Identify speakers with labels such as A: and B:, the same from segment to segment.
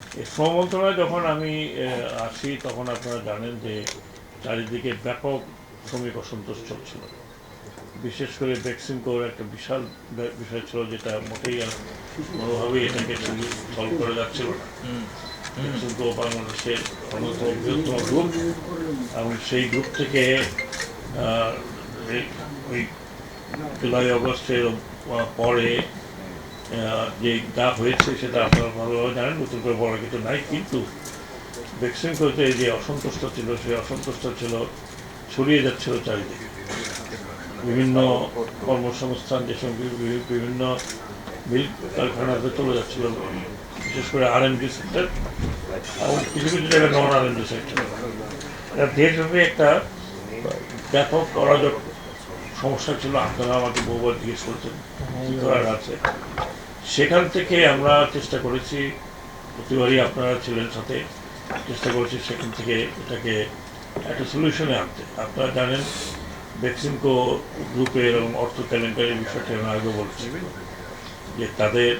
A: এই শ্রম মন্ত্রণালয়ে যখন আমি আসি তখন আপনারা জানেন যে চারিদিকে ব্যাপক শ্রমিক অসন্তোষ চলছিল। বিশেষ করে ভ্যাকসিনকোর একটা বিশাল বিষয় ছিল যেটা মোটেই আর কোনোভাবেই এটাকে সলভ করে যাচ্ছিল না। ভ্যাকসিনকো বাংলাদেশের অন্যতম বৃহত্তম গ্রুপ এবং সেই গ্রুপ থেকে ওই জুলাই অগস্টের পরে যে যা হয়েছে সেটা আপনারা ভালোভাবে জানেন, নতুন করে বলার কিছু নাই, কিন্তু ভ্যাকসিন করতে যে অসন্তুষ্ট ছিল, সেই অসন্তুষ্ট ছিল, ছড়িয়ে যাচ্ছিল চারিদিকে। বিভিন্ন কর্মসংস্থান বি- বিভিন্ন মিল কারখানাতে চলে যাচ্ছিল, বিশেষ করে আর এম ডি সেক্টর এবং কিছু কিছু জায়গায় non R M D sector দেশব্যাপী একটা ব্যাপক অরাজক সমস্যা ছিল, আপনারা আমাকে বহুবার জিজ্ঞেস করছেন, কী করার আছে? সেখান থেকে আমরা চেষ্টা করেছি, প্রতিবারই আপনারা ছিলেন সাথে, চেষ্টা করেছি সেখান থেকে এটাকে একটা সলিউশনে আনতে। আপনারা জানেন ভ্যাকসিনকো গ্রুপের এবং অর্থ কেলেঙ্কারির বিষয়টি আমি আগে বলছি যে তাদের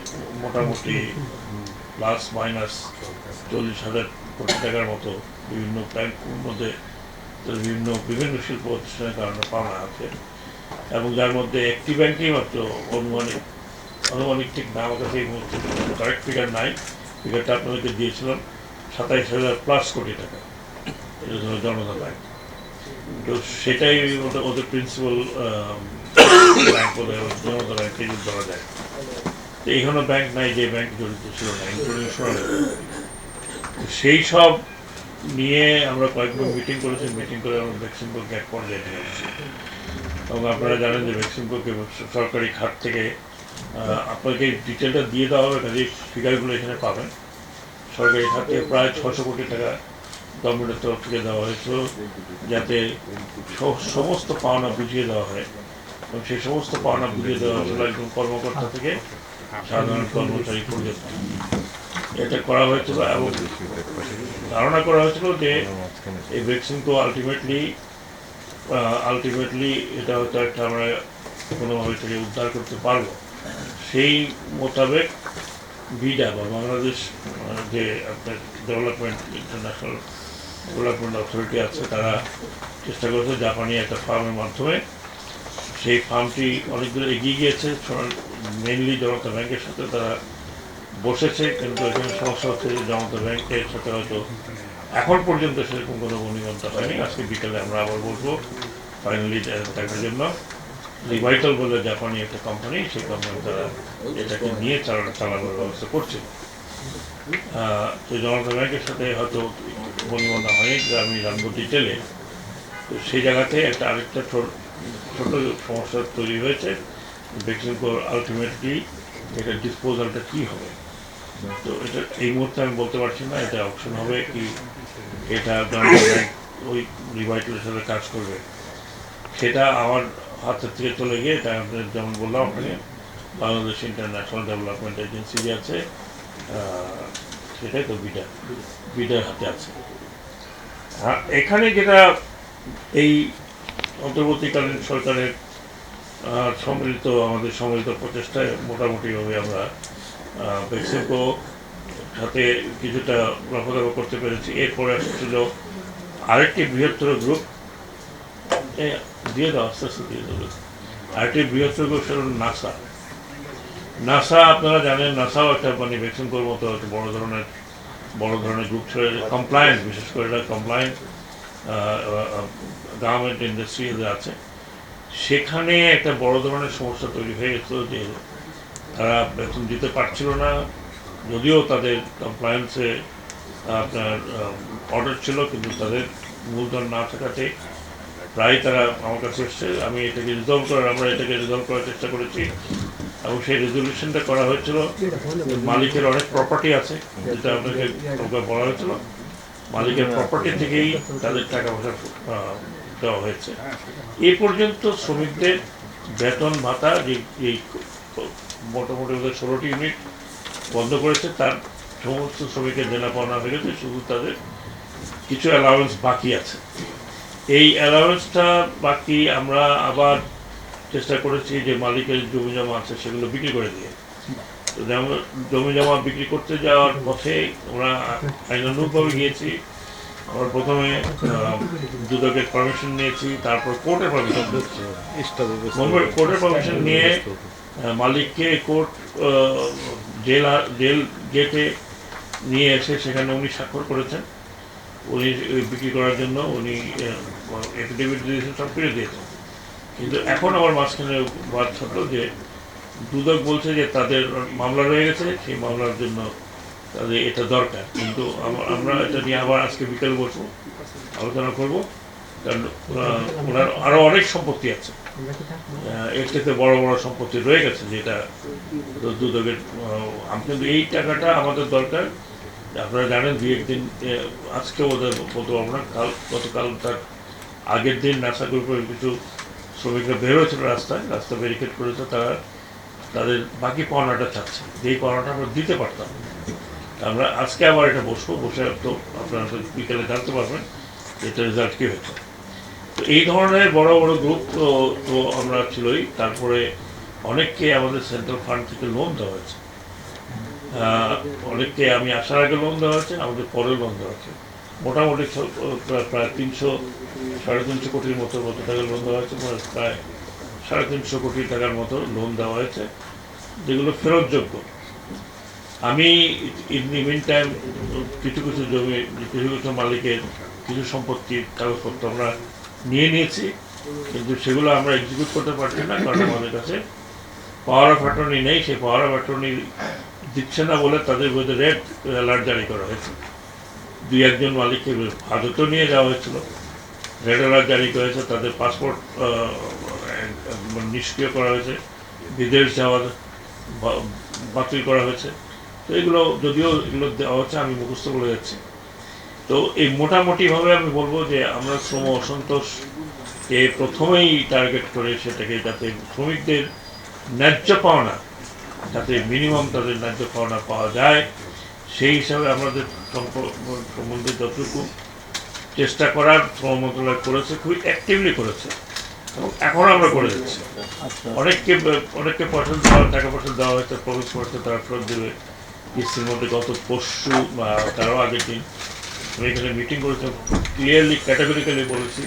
A: মোটামুটি প্লাস মাইনাস চল্লিশ হাজার কোটি টাকার মতো বিভিন্ন ব্যাংকের মধ্যে বিভিন্ন বিভিন্ন শিল্প প্রতিষ্ঠানের কারণে পাওনা আছে এবং যার মধ্যে একটি ব্যাংকেই মাত্র অনুমানিক আনুমানিক ঠিক না আমার কাছে এই মুহূর্তে। কারেক্ট ফিগার নাই। ফিগারটা আপনাদেরকে দিয়েছিলাম সাতাইশ হাজার প্লাস কোটি টাকা। এটা হলো জনতা ব্যাংক তো সেটাই ওদের প্রিন্সিপাল ব্যাংক ওদের জনতা ব্যাংকে ধরা যায়। তো এইখানে ব্যাংক নাই, যে ব্যাংক জড়িত ছিল না ইনক্লুডিং সেই সব নিয়ে আমরা কয়েকবার মিটিং করেছি। মিটিং করে আমরা ভ্যাকসিন কোকে এক পর্যায়ে নিয়ে এবং আপনারা জানেন যে ভ্যাকসিন কোকে সরকারি খাত থেকে আপনাকে ডিটেলটা দিয়ে দেওয়া হবে কাজে ফিগারগুলো এখানে পাবেন। সরকারি খাত থেকে প্রায় ছশো কোটি টাকা গভর্নমেন্টের তরফ থেকে দেওয়া হয়েছিল যাতে সমস্ত পাওনা বুঝিয়ে দেওয়া হয়। এবং সেই সমস্ত পাওনা বুঝিয়ে দেওয়া হয়েছিল একদম কর্মকর্তা থেকে সাধারণ কর্মচারী পর্যন্ত এটা করা হয়েছিল এবং ধারণা করা হয়েছিল যে এই ভ্যাকসিন তো আলটিমেটলি আলটিমেটলি এটা হয়তো একটা আমরা কোনোভাবে থেকে উদ্ধার করতে পারব। সেই মোতাবেক বিডা বা বাংলাদেশ যে আপনার ডেভেলপমেন্ট ইন্টারন্যাশনাল ডেভেলপমেন্ট অথরিটি আছে, তারা চেষ্টা করেছে জাপানি একটা ফার্মের মাধ্যমে। সেই ফার্মটি অনেক দূর এগিয়ে গিয়েছে মেনলি জনতা ব্যাংকের সাথে তারা বসেছে, কিন্তু এখানে সমস্যা হচ্ছে যে জনতা ব্যাংকের সাথে হয়তো এখন পর্যন্ত সেরকম কোনো বনিবন্ত হয়নি। আজকে বিকেলে আমরা আবার বলব ফাইনালি দেখার জন্য রিভাইটাল বলে জাপানি একটা কোম্পানি সেই কোম্পানি তারা এটাকে নিয়ে চালানো চালানোর ব্যবস্থা করছে। তো জনতা ব্যাংকের সাথে হয়তো বনিবন্ধা হয়নি যে আমি জানব ডিটেলে তো সেই জায়গাতে একটা আরেকটা ছোট সমস্যা তৈরি হয়েছে। ভ্যাকসিন আলটিমেটলি এটা ডিসপোজালটা কী হবে? তো এটা, এই মুহূর্তে আমি বলতে পারছি না, এটা অপশন হবে কি এটা ওই রিভাইটালের সাথে কাজ করবে। সেটা আমার হাতের থেকে চলে গিয়ে এটা আপনার যেমন বললাম আপনাকে বাংলাদেশ ইন্টারন্যাশনাল ডেভেলপমেন্ট এজেন্সি যে আছে সেটাই তো বিটা বিটার হাতে আছে। এখানে যেটা এই অন্তর্বর্তীকালীন সরকারের সম্মিলিত, আমাদের সম্মিলিত প্রচেষ্টায় মোটামুটিভাবে আমরা মেক্সিকো সাথে কিছুটা রফাদফা করতে পেরেছি। এরপরে আসছিল আরেকটি বৃহত্তর গ্রুপ দিয়ে দাও, আস্তে আস্তে দিয়ে দেবে। আরেকটি বৃহত্তর নাসা। নাসা আপনারা জানেন, নাসাও একটা মানে ভ্যাকসিনকোর মতো একটা বড় ধরনের বড় ধরনের গ্রুপ বিশেষ করে এটা ইন্ডাস্ট্রি আছে। সেখানে একটা বড় ধরনের সমস্যা তৈরি হয়ে গেছিল যে তারা বেতন দিতে পারছিল না। যদিও তাদের কমপ্লায়েন্সে আপনার অর্ডার ছিল, কিন্তু তাদের মূলধন না থাকাতে প্রায় তারা আমার কাছে এসছে, আমি এটাকে রিজলভ করার, আমরা এটাকে রিজলভ করার চেষ্টা করেছি। এবং সেই রেজলিউশনটা করা হয়েছিল, মালিকের অনেক প্রপার্টি আছে, যেটা আপনাকে বলা হয়েছিল। মালিকের প্রপার্টি থেকেই তাদের টাকা পয়সা দেওয়া হয়েছে। এ পর্যন্ত শ্রমিকদের বেতন ভাতা, যে, এই মোটামুটি ওদের ষোলোটি ইউনিট বন্ধ করেছে, তার সমস্ত শ্রমিকের দেনা পাওনা হয়ে গেছে, শুধু তাদের কিছু অ্যালাউয়েন্স বাকি আছে। এই অ্যালাউন্সটা বাকি আমরা আবার চেষ্টা করেছি যে মালিকের জমি জমা আছে সেগুলো বিক্রি করে দিয়ে। জমি জমা বিক্রি করতে যাওয়ার পথে আমরা আইনানুগভাবে গিয়েছি। আমরা প্রথমে দুদকের পারমিশন নিয়েছি, তারপর কোর্টের পারমিশন কোর্টের পারমিশন নিয়ে মালিককে কোর্ট জেল জেল গেটে নিয়ে এসে সেখানে উনি স্বাক্ষর করেছেন। উনি বিক্রি করার জন্য উনি এফিডেভিট দিয়েছেন সব ফিরে দিয়েছেন কিন্তু এখন আমার মাঝখানে বাদ থাকল যে, দুদক বলছে যে তাদের মামলা রয়ে গেছে, সেই মামলার জন্য তাদের এটা দরকার। কিন্তু আমরা এটা নিয়ে আবার আজকে বিকেল বসবো আলোচনা করব, কারণ ওনার আরও অনেক সম্পত্তি আছে। এর থেকে বড় বড় সম্পত্তি রয়ে গেছে, যেটা দু- দুদকের কিন্তু এই টাকাটা আমাদের দরকার। আপনারা জানেন দুই একদিন আজকে ওদের বলতে পারব না, কাল, গতকাল তার আগের দিন নাসা গ্রুপের কিছু শ্রমিকরা বের হয়েছিল রাস্তায়, রাস্তা ব্যারিকেড করেছে, তারা তাদের বাকি পাওনাটা চাচ্ছে। যেই পাওনাটা আমরা দিতে পারতাম। আমরা আজকে আবার এটা বসবো, বসে তো আপনারা বিকেলে জানতে পারবেন এটা রেজাল্ট কী হয়েছে তো এই ধরনের বড় বড় গ্রুপ তো তো আমরা ছিলই। তারপরে অনেককে আমাদের সেন্ট্রাল ফান্ড থেকে লোন দেওয়া হয়েছে। অনেককে আমি আসার আগে লোন দেওয়া হয়েছে, আমাদের পরে লোন দেওয়া হয়েছে। মোটামুটি প্রায় তিনশো সাড়ে তিনশো কোটির মতো মতো টাকার লোন দেওয়া হয়েছে? মানে প্রায় সাড়ে তিনশো কোটি টাকার মতো লোন দেওয়া হয়েছে, যেগুলো ফেরতযোগ্য। আমি ইন মিন টাইম কিছু কিছু জমি, কিছু কিছু মালিকের কিছু সম্পত্তির কাগজপত্র আমরা নিয়ে নিয়েছি, কিন্তু সেগুলো আমরা এক্সিকিউট করতে পারছি না, কারণ আমাদের কাছে পাওয়ার অফ অ্যাটর্নি নেই। সেই পাওয়ার অফ অ্যাটর্নি দিচ্ছে না বলে তাদের বিরুদ্ধে রেড অ্যালার্ট জারি করা হয়েছে। দুই একজন মালিককে হাজতও নিয়ে যাওয়া হয়েছিল। রেড অ্যালার্ট জারি করেছে, তাদের পাসপোর্ট নিষ্ক্রিয় করা হয়েছে, বিদেশ যাওয়ার বাতিল করা হয়েছে। তো এগুলো যদিও এগুলো দেওয়া হচ্ছে, আমি মুখস্থ বলে যাচ্ছি। তো এই মোটামুটিভাবে আমি বলব যে আমরা শ্রম অসন্তোষকে প্রথমেই টার্গেট করে সেটাকে যাতে শ্রমিকদের ন্যায্য পাওনা, যাতে মিনিমাম তাদের ন্যায্য পাওনা পাওয়া যায়, সেই হিসাবে আমাদের সম্বন্ধে যতটুকু চেষ্টা করার শ্রম মন্ত্রণালয় করেছে খুবই অ্যাক্টিভলি করেছে। এবং এখন আমরা করে যাচ্ছি। অনেককে অনেককে পয়সা দেওয়া টাকা পয়সা দেওয়া হয়েছে প্রবেশ করছে তারা ফেরত দেবে। কিস্তির মধ্যে গত পরশু বা তারও আগের দিন আমি এখানে মিটিং করেছিলাম ক্লিয়ারলি ক্যাটাগরিক্যালি বলেছি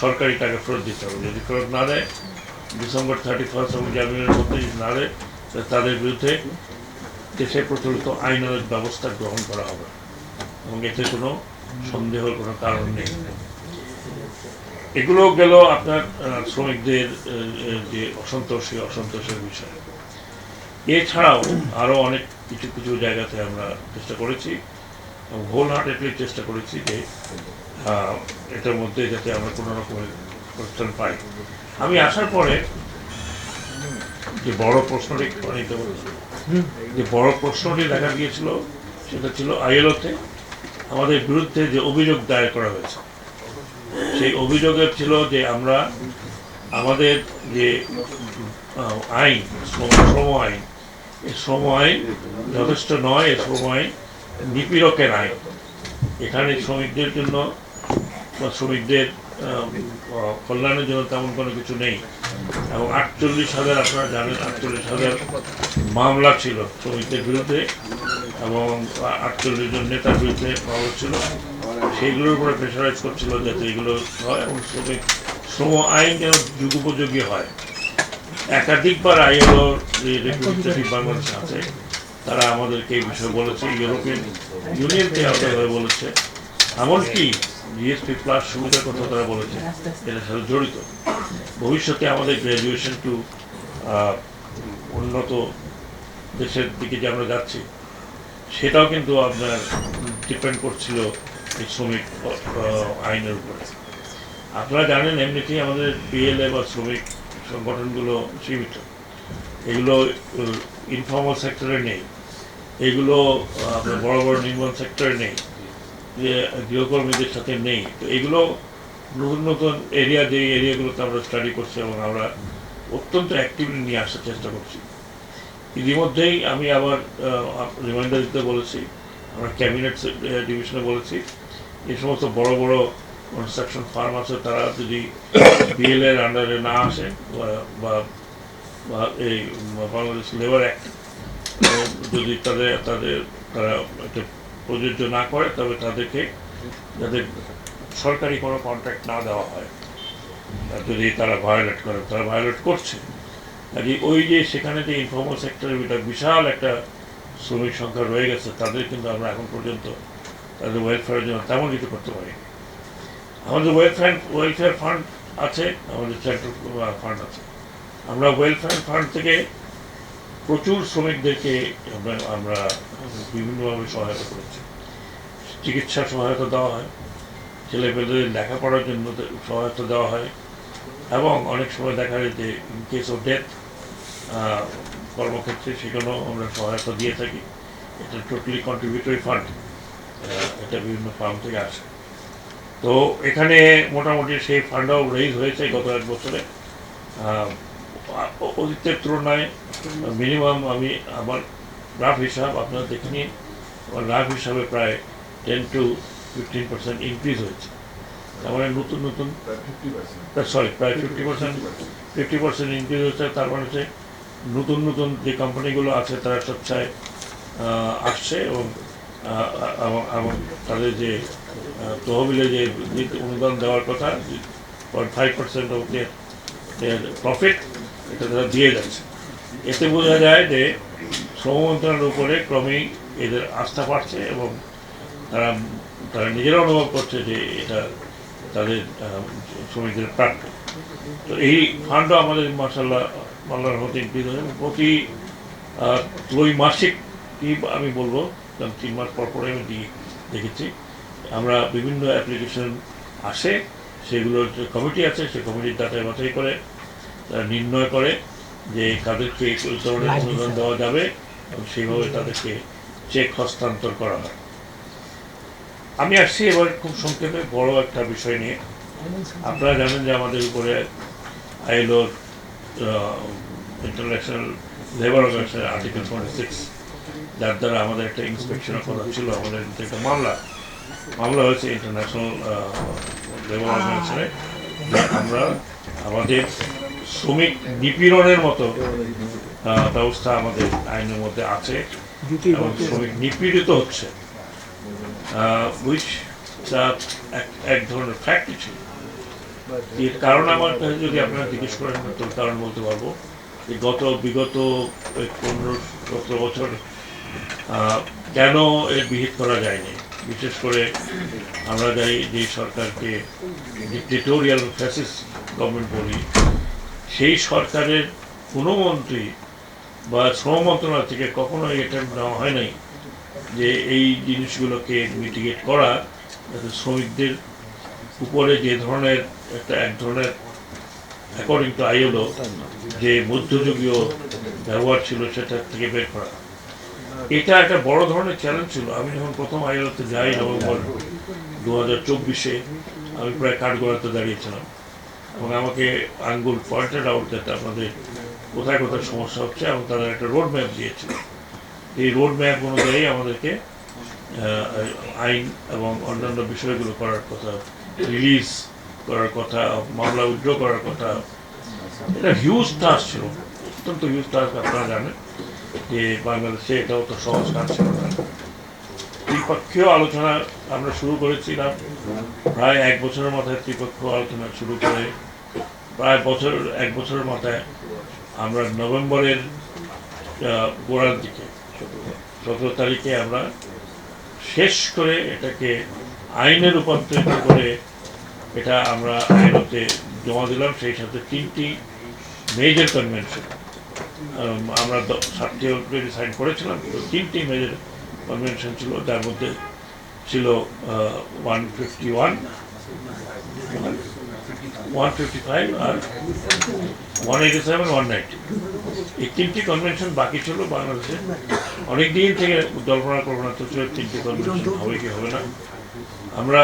A: সরকারি টাকা ফেরত দিতে হবে। যদি ফেরত না দেয় ডিসেম্বর থার্টি ফার্স্ট এবং জানুয়ারির মধ্যে যদি না দেয় তাদের বিরুদ্ধে দেশে প্রচলিত আইনানুগ ব্যবস্থা গ্রহণ করা হবে। এবং এতে কোনো সন্দেহের কোনো কারণ নেই। এগুলো গেল আপনার শ্রমিকদের যে অসন্তোষ, সেই অসন্তোষের বিষয়। এছাড়াও আরও অনেক কিছু কিছু জায়গাতে আমরা চেষ্টা করেছি হোল হার্টেডলি চেষ্টা করেছি যে এটার মধ্যে যাতে আমরা কোনো রকমের পরিত্রাণ পাই। আমি আসার পরে যে বড় প্রশ্নটি যে বড় প্রশ্নটি দেখা গিয়েছিল, সেটা ছিল আইএলওতে। আমাদের বিরুদ্ধে যে অভিযোগ দায়ের করা হয়েছে, সেই অভিযোগের ছিল যে আমরা আমাদের যে আইন, শ্রম আইন এই শ্রম আইন যথেষ্ট নয় এই শ্রম আইন নিপীড়কের আইন। এখানে শ্রমিকদের জন্য বা শ্রমিকদের কল্যাণের জন্য তেমন কোনো কিছু নেই। এবং আটচল্লিশ হাজার, আপনারা জানেন, আটচল্লিশ হাজার মামলা ছিল শ্রমিকদের বিরুদ্ধে। এবং আটচল্লিশ জন নেতার বিরুদ্ধে মামলা ছিল। সেইগুলোর উপরে প্রেশারাইজ করছিল যাতে এগুলো হয় এবং শ্রমিক শ্রম আইন যেন যুগোপযোগী হয়। একাধিকবার আইএলও রিপ্রেজেন্টেটিভ বাংলাদেশ আছে, তারা আমাদেরকে এই বিষয়ে বলেছে, ইউরোপিয়ান ইউনিয়নকে আলাদাভাবে বলেছে। এমনকি জিএসপি প্লাস সুবিধার কথা তারা বলেছে এটার সাথে জড়িত। ভবিষ্যতে আমাদের গ্র্যাজুয়েশন টু উন্নত দেশের দিকে যে আমরা যাচ্ছি সেটাও কিন্তু আপনার ডিপেন্ড করছিল এই শ্রমিক আইনের উপরে। আপনারা জানেন এমনিতেই আমাদের বিএলএ বা শ্রমিক সংগঠনগুলো সীমিত। এগুলো ইনফর্মাল সেক্টরে নেই। এগুলো আপনার বড় বড় নির্মাণ সেক্টরে নেই। যে গৃহকর্মীদের সাথে নেই। তো এগুলো নতুন নতুন এরিয়া যে এরিয়াগুলোতে আমরা স্টাডি করছি এবং আমরা অত্যন্ত অ্যাক্টিভলি নিয়ে আসার চেষ্টা করছি। ইতিমধ্যেই আমি আবার রিমাইন্ডার দিতে বলেছি, আমরা ক্যাবিনেট ডিভিশনে বলেছি। এই সমস্ত বড় বড় কনস্ট্রাকশন ফার্ম আছে, তারা যদি বিএল এর আন্ডারে না আসে, বা- এই বাংলাদেশ লেবার অ্যাক্ট যদি তাদের তাদের, তারা এটা প্রযোজ্য না করে, তবে তাদেরকে যাদের সরকারি কোনো কন্ট্রাক্ট না দেওয়া হয় যদি তারা ভায়োলেট করে, তারা ভায়োলেট করছে। কাজে ওই যে সেখানে যে ইনফর্মাল সেক্টরের ভিতরে বিশাল একটা শ্রমিক সংখ্যা রয়ে গেছে, তাদের কিন্তু আমরা এখন পর্যন্ত তাদের ওয়েলফেয়ারের জন্য তেমন কিছু করতে পারি আমাদের ওয়েলফেয়ার ওয়েলফেয়ার ফান্ড আছে, আমাদের সেন্ট্রাল ফান্ড আছে। আমরা ওয়েলফেয়ার ফান্ড থেকে প্রচুর শ্রমিকদেরকে আমরা আমরা বিভিন্নভাবে সহায়তা করেছি। চিকিৎসা সহায়তা দেওয়া হয়, ছেলেপেলেদের লেখাপড়ার জন্য সহায়তা দেওয়া হয়, এবং অনেক সময় দেখা যায় যে ইন কেস অফ ডেথ কর্মক্ষেত্রে সেখানেও আমরা সহায়তা দিয়ে থাকি। এটা টোটালি কন্ট্রিবিউটরি ফান্ড এটা বিভিন্ন ফার্ম থেকে আসে। তো এখানে মোটামুটি সেই ফান্ডও রেইজ হয়েছে গত এক বছরে। অতীতের তুলনায় মিনিমাম আমি আমার রাফ হিসাব আপনারা দেখে নিন আমার রাফ হিসাবে প্রায় ten to fifteen percent increase হয়েছে। তার মানে নতুন নতুন সরি প্রায় fifty percent fifty percent increase হচ্ছে তার মানে হচ্ছে নতুন নতুন যে কোম্পানিগুলো আছে, তারা স্বেচ্ছায় আসছে এবং এবং তাদের যে তহবিলে যে অনুদান দেওয়ার কথা ফাইভ পার্সেন্ট অফ প্রফিট এটা তারা দিয়ে যাচ্ছে। এতে বোঝা যায় যে শ্রম মন্ত্রণালয়ের উপরে ক্রমেই এদের আস্থা বাড়ছে এবং তারা তারা নিজেরা অনুভব করছে যে এটা তাদের শ্রমিকদের প্রাপ্য। তো এই ফান্ডও আমাদের মার্শাল্লাহ মতো ইনক্রিজ হয়েছে প্রতি ত্রৈমাসিক কি আমি বলব কারণ তিন মাস পর পরে আমি দেখেছি। আমরা বিভিন্ন অ্যাপ্লিকেশন আসে সেগুলোর যে কমিটি আছে সেই কমিটির যাচাই বাছাই করে তারা নির্ণয় করে যে কাদেরকে এই ধরনের অনুদান দেওয়া যাবে এবং সেইভাবে তাদেরকে চেক হস্তান্তর করা হয়। আমি আসছি এবার খুব সংক্ষেপে বড় একটা বিষয় নিয়ে। আপনারা জানেন যে আমাদের উপরে আইলোর International Labour Organisation article six যার দ্বারা আমাদের একটা ইন্সপেকশনের কথা ছিল আমাদের একটা মামলা মামলা হয়েছে ইন্টারন্যাশনাল লেবার অর্গানাইজেশনে আমরা আমাদের শ্রমিক নিপীড়নের মতো ব্যবস্থা আমাদের আইনের মধ্যে আছে। এবং শ্রমিক নিপীড়িত হচ্ছে। উইচ এক ধরনের ফ্যাক্ট ছিল। এর কারণ আমার কাছে যদি আপনারা জিজ্ঞেস করেন তো কারণ বলতে পারব। যে গত, বিগত পনেরো, সতেরো বছর কেন এর বিহিত করা যায়নি? বিশেষ করে আমরা যাই যে সরকারকে ডিক্টেটোরিয়াল ফ্যাসিস গভর্নমেন্ট বলি, সেই সরকারের কোনো মন্ত্রী বা শ্রম মন্ত্রণালয় থেকে কখনোই এটা নেওয়া হয় নাই যে এই জিনিসগুলোকে মিটিগেট করা, যাতে শ্রমিকদের উপরে যে ধরনের একটা এক ধরনের অ্যাকর্ডিং টু আইএলও যে মধ্যযুগীয় ব্যবহার ছিল সেটা থেকে বের করা। এটা একটা বড় ধরনের চ্যালেঞ্জ ছিল। আমি যখন প্রথম আইএলওতে যাই, নভেম্বর দু হাজার চব্বিশে আমি প্রায় কাঠগড়াতে দাঁড়িয়েছিলাম। এবং আমাকে আঙ্গুল পয়েন্টেড আউট যাতে আপনাদের কোথায় কোথায় সমস্যা হচ্ছে এবং তারা একটা রোড ম্যাপ দিয়েছিল। এই রোড ম্যাপ অনুযায়ী আমাদেরকে আইন এবং অন্যান্য বিষয়গুলো করার কথা রিলিজ করার কথা, মামলা উইথড্র করার কথা। এটা হিউজ টাস্ক ছিল, অত্যন্ত হিউজ টাস্ক আপনারা জানেন যে বাংলাদেশে এটাও তো সহজ কাজ ছিল না। ত্রিপক্ষীয় আলোচনা আমরা শুরু করেছিলাম, প্রায় এক বছরের মাথায় ত্রিপক্ষীয় আলোচনা শুরু করে, প্রায় বছর, এক বছরের মাথায় আমরা নভেম্বরের গোড়ার দিকে সতেরো তারিখে আমরা শেষ করে এটাকে আইনে রূপান্তরিত করে এটা আমরা আইনতে জমা দিলাম, সেই সাথে তিনটি মেজর কনভেনশন আমরা সাতটি অলরেডি সাইন করেছিলাম, কিন্তু তিনটি মেজর কনভেনশন ছিল, যার মধ্যে ছিল one fifty one one fifty five আর one eighty seven one ninety এই তিনটি কনভেনশন বাকি ছিল বাংলাদেশে। অনেক দিন থেকে জল্পনা কল্পনা চলছিল তিনটি কনভেনশন হবে কি হবে না। আমরা,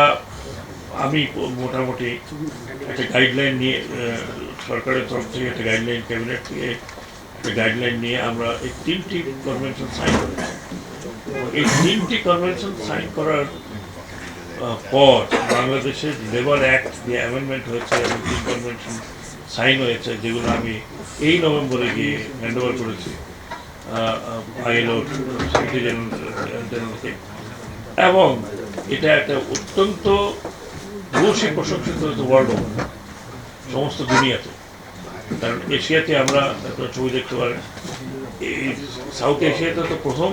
A: আমি মোটামুটি একটা গাইডলাইন নিয়ে সরকারের তরফ থেকে একটা গাইডলাইন ক্যাবিনেট থেকে একটা গাইডলাইন নিয়ে আমরা এই তিনটি কনভেনশন সাইন এই তিনটি কনভেনশন সাইন করার পর বাংলাদেশের লেবার অ্যাক্ট যে অ্যামেন্ডমেন্ট হয়েছে এবং তিন কনভেনশন সাইন হয়েছে, যেগুলো আমি এই নভেম্বরে গিয়ে হ্যান্ড ওভার করেছি আইএলও সিটিজেন এবং এটা একটা অত্যন্ত ভূয়সী প্রশংসিত হতো ওয়ার্ল্ড ওভার সমস্ত দুনিয়াতে। কারণ এশিয়াতে আমরা একটা ছবি দেখতে পারেন। এই সাউথ এশিয়াতে তো প্রথম,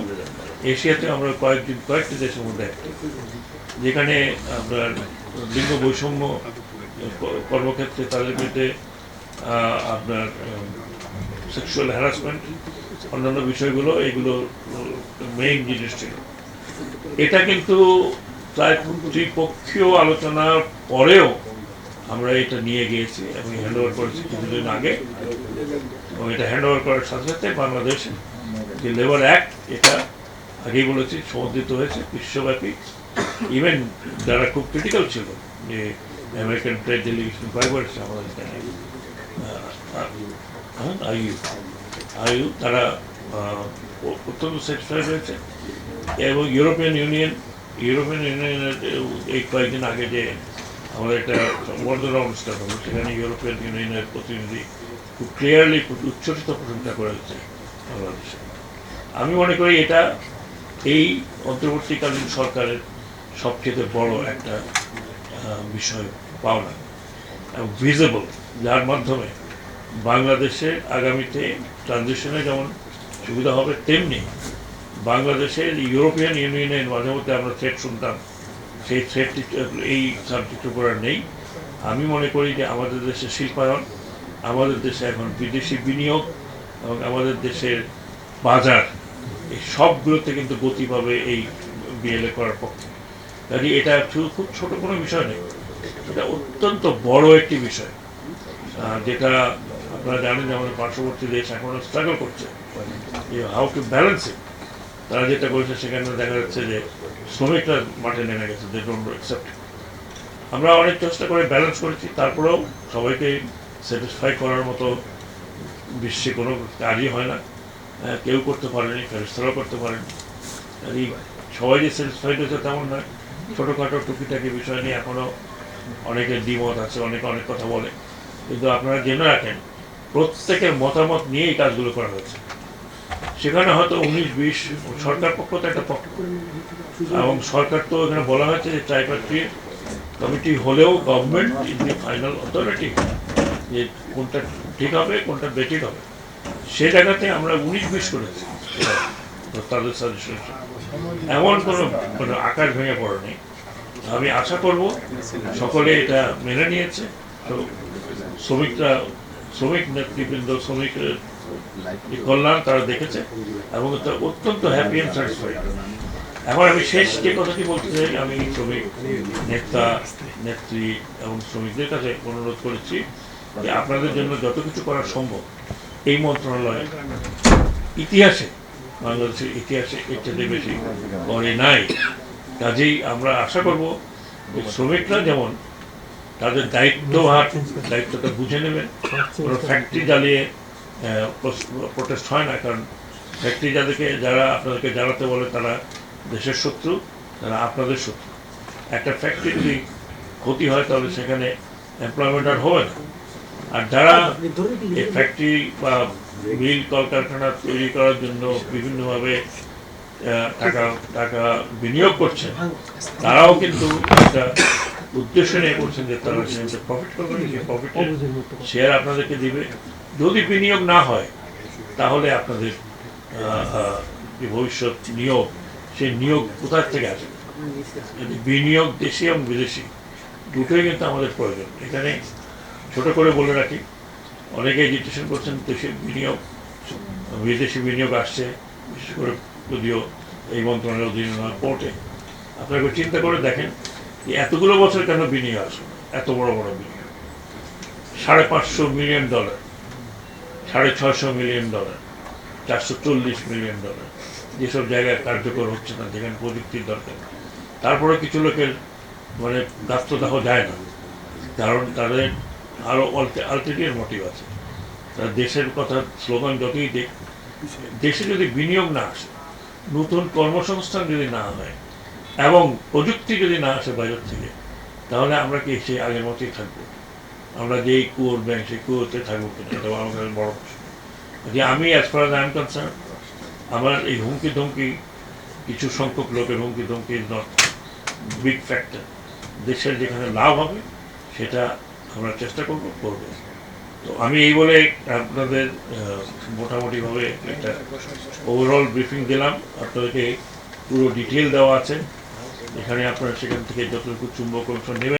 A: এশিয়াতে আমরা কয়েকদিন, কয়েকটি দেশের মধ্যে যেখানে আপনার লিঙ্গ বৈষম্য, কর্মক্ষেত্রে তাদের বিরুদ্ধে আপনার সেক্সুয়াল হ্যারাসমেন্ট অন্যান্য বিষয়গুলো, এগুলো মেইন জিনিস ছিল। এটা কিন্তু প্রায় ত্রিপক্ষীয় আলোচনার পরেও আমরা এটা নিয়ে গিয়েছি এবং হ্যান্ড ওভার করেছি কিছুদিন আগে। এবং এটা হ্যান্ড ওভার করার সাথে সাথে বাংলাদেশ, যে লেবার অ্যাক্ট এটা আগেই বলেছি, সমর্থিত হয়েছে বিশ্বব্যাপী। ইভেন যারা খুব ক্রিটিক্যাল ছিল, যে আমেরিকান ট্রেড ডেলিগেশন কয়েক আমাদের এখানে। আইইউ আইইউ তারা অত্যন্ত স্যাটিসফাইড হয়েছে। এবং ইউরোপিয়ান ইউনিয়ন ইউরোপিয়ান ইউনিয়নের এই কয়েকদিন আগে যে আমাদের একটা সংবর্ধনা অনুষ্ঠান হলো, সেখানে ইউরোপিয়ান ইউনিয়নের প্রতিনিধি খুব ক্লিয়ারলি খুব উচ্ছ্বসিত প্রশংসা করেছে বাংলাদেশে। আমি মনে করি এটা এই অন্তর্বর্তীকালীন সরকারের সবচেয়ে বড় একটা বিষয়, পাওনা। ভিজিবল যার মাধ্যমে বাংলাদেশের আগামীতে ট্রানজিশনে যেমন সুবিধা হবে, তেমনি বাংলাদেশের ইউরোপিয়ান ইউনিয়নের মাঝে মধ্যে আমরা থ্রেট শুনতাম। সেই থ্রেটটি এই সাবজেক্টের উপর নেই। আমি মনে করি যে আমাদের দেশে শিল্পায়ন, আমাদের দেশে এখন বিদেশি বিনিয়োগ এবং আমাদের দেশের বাজার, এই সবগুলোতে কিন্তু গতি পাবে এই বিএলএ করার পক্ষে। কাজে এটা শুধু খুব ছোট কোনো বিষয় নেই এটা অত্যন্ত বড় একটি বিষয় যেটা আপনারা জানেন যে আমাদের পার্শ্ববর্তী দেশ এখনও স্ট্রাগল করছে হাউ টু ব্যালেন্স তারা যেটা করেছে সেখানে দেখা যাচ্ছে যে শ্রমিকরা মাঠে নেমে গেছে আমরা অনেক চেষ্টা করে ব্যালেন্স করেছি তারপরেও সবাইকে স্যাটিসফাই করার মতো বিশ্বে কোনো কাজই হয় না। আহ, কেউ করতে পারেনি ফেরস্তারাও করতে পারেনি। কাজেই সবাই যে স্যাটিসফাইড হয়েছে তেমন নয়। ছোটোখাটো টুকিটাকি বিষয় নিয়ে এখনও অনেকের দ্বিমত আছে অনেকে অনেক কথা বলে। কিন্তু আপনারা জেনে রাখেন প্রত্যেকের মতামত নিয়ে এই কাজগুলো করা হয়েছে। সেখানে হয়তো উনিশ, বিশ, সরকার পক্ষ তো একটা পক্ষ এবং সরকার তো এখানে বলা হয়েছে যে ট্রাইপার্টি কমিটি হলেও government is the final authority যে কোনটা ঠিক হবে, কোনটা বেঠিক হবে। সে জায়গাতে আমরা উনিশ, বিশ করেছি। তাদের সাজেশন এমন কোনো কোনো আকাশ ভেঙে পড়েনি আমি আশা করব সকলে এটা মেনে নিয়েছে। তো শ্রমিকরা, শ্রমিক নেতৃবৃন্দ শ্রমিকের কল্যাণ তারা দেখেছে এবং এটা অত্যন্ত হ্যাপি অ্যান্ড স্যাটিসফাইড এখন আমি শেষ যে কথাটি বলতে চাই, আমি শ্রমিক নেতা, নেত্রী এবং শ্রমিকদের কাছে অনুরোধ করেছি যে আপনাদের জন্য যত কিছু করা সম্ভব, এই মন্ত্রণালয় ইতিহাসে, বাংলাদেশের ইতিহাসে এর চেয়ে বেশি করে নাই। কাজেই আমরা আশা করব যে শ্রমিকরা যেমন তাদের দায়িত্ব দায়িত্বভার দায়িত্বটা বুঝে নেবেন, কোনো ফ্যাক্টরি জ্বালিয়ে প্রোটেস্ট হয় না, কারণ ফ্যাক্টরি যাদেরকে যারা আপনাদেরকে জ্বালাতে বলে তারা দেশের শত্রু, তারা আপনাদের শত্রু। একটা ফ্যাক্টরি যদি ক্ষতি হয়, তাহলে সেখানে এমপ্লয়মেন্ট আর হবে না। আর যারা এই ফ্যাক্টরি বা মিল কলকারখানা তৈরি করার জন্য বিভিন্নভাবে টাকা টাকা বিনিয়োগ করছেন, তারাও কিন্তু একটা উদ্দেশ্য নিয়ে করছেন যে তারা প্রফিট করবেন সেই প্রফিটের শেয়ার আপনাদেরকে দিবে। যদি বিনিয়োগ না হয়, তাহলে আপনাদের যে ভবিষ্যৎ নিয়োগ, সেই নিয়োগ কোথার থেকে আসবে? বিনিয়োগ দেশি এবং বিদেশি, দুটোই কিন্তু আমাদের প্রয়োজন। এখানে ছোট করে বলে রাখি অনেকে এজিটেশন করছেন দেশের বিনিয়োগ, বিদেশি বিনিয়োগ আসছে, বিশেষ করে যদিও এই মন্ত্রণালয়ের অধীনে নয় পোর্টে আপনারা চিন্তা করে দেখেন যে এতগুলো বছর কেন বিনিয়োগ আসে এত বড় বড় বিনিয়োগ। সাড়ে পাঁচশো মিলিয়ন ডলার। সাড়ে ছয়শো মিলিয়ন ডলার, চারশো চল্লিশ মিলিয়ন ডলার। যেসব জায়গায় কার্যকর হচ্ছে না, যেখানে প্রযুক্তির দরকার। তারপরে কিছু লোকের মানে গাত্রদাহ যায় না, কারণ তাদের আরও আলটিরিয়ার মোটিভ আছে। তারা দেশের কথা, স্লোগান যতই দেখ, দেশে যদি বিনিয়োগ না আসে, নতুন কর্মসংস্থান যদি না হয়, এবং প্রযুক্তি যদি না আসে বাজার থেকে, তাহলে আমরা কি সেই আগের মতোই থাকব? আমরা যেই কুয়োর ব্যাংক সেই কুয়োতে থাকব কাছে বড় যে আমি as far I am concern আমার এই হুমকি ধমকি কিছু সংখ্যক লোকের হুমকি ধমকি নট বিগ ফ্যাক্টর দেশের যেখানে লাভ হবে, সেটা আমরা চেষ্টা করব করব। তো আমি এই বলে আপনাদের মোটামুটিভাবে একটা ওভারঅল ব্রিফিং দিলাম। আপনাদেরকে পুরো ডিটেল দেওয়া আছে। এখানে আপনারা সেখান থেকে যতটুকু চুম্বক অংশ নেবেন